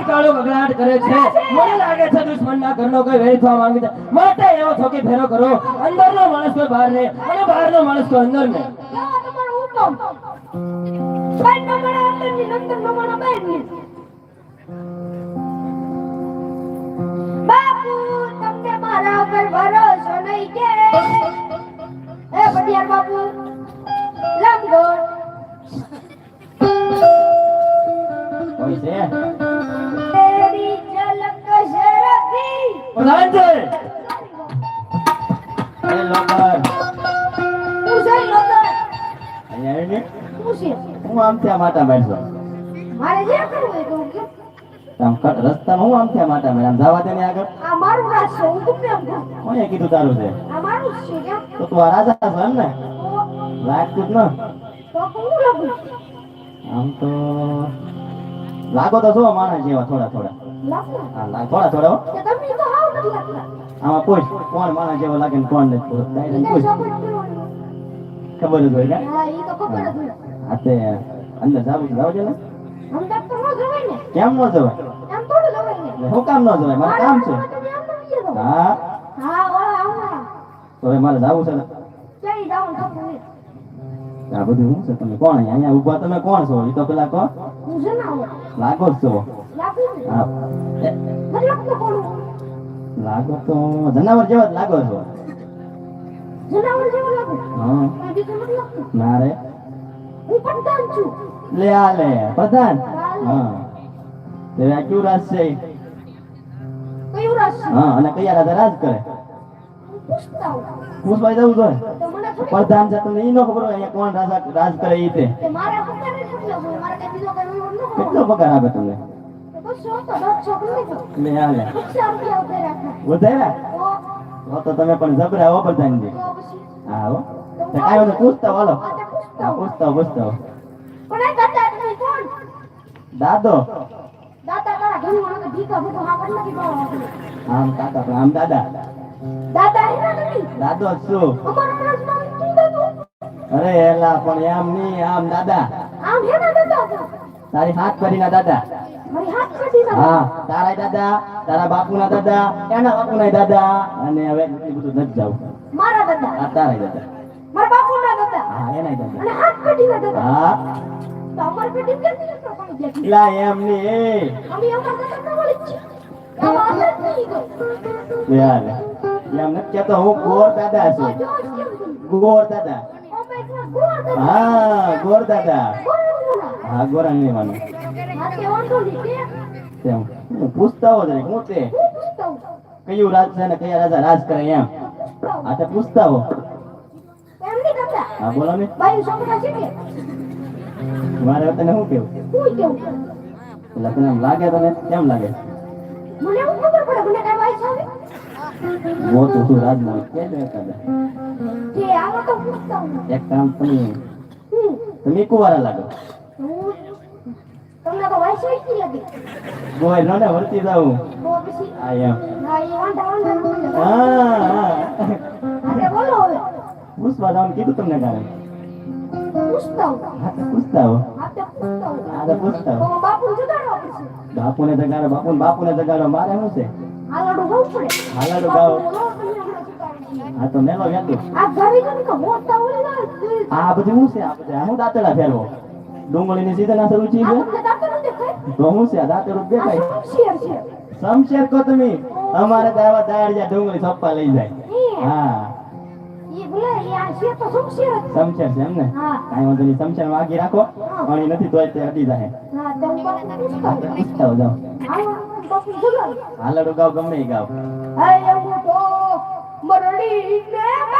આજ કાળો ગગડાટ કરે છે. મને લાગે છે દુશ્મનના ઘરનો કોઈ વેરી થવા માંગે છે. માટે એવો છોકી ફેરો કરો. અંદરનો માણસ તો બહાર ને અને બહારનો માણસ તો અંદર ને બાપુ, તમને મારા ઉપર ભરોસો નહીં કે? એ પટિયાર બાપુ છે. તેરી ઝલક શરફી પ્રધાનજી એ લોબર પૂછાઈ લો અહીંયા આવીને. પૂછે હું આમ ત્યાં માતા બેઠો મારે જે કરવું હોય કહું કે આમ કટ રસ્તામાં હું આમ ત્યાં બેઠ જવા દે ને આગળ. આ મારું રાજ છે હું તમને એમ કહું. કીધું તારું છે? આ મારું છે કેમ તો તું રાજા છો એમ ને? તો લાગતું ન તો હું લખું આમ તો લાગો તો છો માણસ જેવા થોડા થોડા. હા થોડા થોડા આમાં પૂછ કોણ માણસ જેવો લાગે ને કોણ નથી પૂછ ખબર જ હોય ને. હા તો જ અંદર જાવ જાવ છે ને કેમ ન જવાય? કામ ન જવાય? મારે કામ છે. હા? તો હવે મારે જવું છે ને. આ બધું શું છે? તમે કોણ? અહીંયા ઊભા તમે કોણ છો? એ તો પેલા કહો. લાગો જ છો. લાગુ તો જનાવર જેવા જ લાગો છો. ના રે. લે આ લે પ્રધાન. હા. તે આ કયું રાજ છે? કયું રાજ હા અને કયા રાજા રાજ કરે? હું જવું જોઈએ પ્રધાન છે તમને ઈ ન ખબર હોય અહીંયા કોણ રાજા રાજ કરે ઈ તે. કેટલો પગાર આપે તમને? વધાર્યા તો તમે પણ જબરા હો પ્રધાનજી હા હો. કાંઈ વાંધો પૂછતા હાલો. પૂછતા હા પૂછતા પૂછતા દાદા આમ કાકા આમ દાદા. દાદા દાદો જ અરે એલા પણ એમ નહીં આમ દાદા. આમ હેના દાદા? તારી હાથ કરીના દાદા. મારી હાથ કરી ના હા તારા દાદા તારા બાપુના દાદા એના બાપુના દાદા. અને હવે એટલું બધું નથી જાવ. મારા દાદા? આ તારા દાદા. મારા બાપુના દાદા? હા એના દાદા. અને હાથ કરી ના દાદા? હા. તો અમારી પેટી કેમ નહીં પણ જે લા એમ એ. અમે અમારા દાદા બોલે છે આ વાત યાર એમ નથી કેતો હું ગોર દાદા છું? ગોર દાદા. હા ગોર દાદા. હા માનું તેમ. પૂછતા હો જરીક હું તે? કયું રાજ છે ને કયા રાજા રાજ કરે એમ? આ તો પૂછતા હો. હા બોલો ને. મારે તને શું કેવું એટલે તને એમ લાગે તને? કેમ લાગે? મને ખબર પડે મને કઈ વાઈસ આવે બહુ તો તું રાજમાં કે એક કામ તમે તમે કુવારા લાગો તમને તો વાઈસ ગઈ લાગે. બોય નો ને વર્તી જાઉં આ એમ. ના. હા હા. બોલો હવે. પૂછવા જવાનું કીધું તમને હો. બાપુ ને જગાડો બાપુને બાપુને જગાડો મારે શું છે? હાલાડું ગાવ હા તો મેલો વેતું આ ઘરે કોની કો મોટા ઓલી ના આ બધું શું છે આ બધું. આ હું દાંતડા ફેરવો. ડુંગળીની ની સીધા છે આ ન દેખાય? તો હું છે આ દાંતડું દેખાય. શેર છે. સમશેર કો તમે? અમારે દાવા આવા જા ડુંગળી સપ્પા લઈ જાય. હા. આ શેર શેર છે. સમશેર છે એમ ને? કઈ વાંધો નહીં સમશેર વાગી રાખો. પાણી નથી તોય તે અડી જાય. હા હું હું. હાલાડું ગાવ ગમે ગાવ. હે એવું તો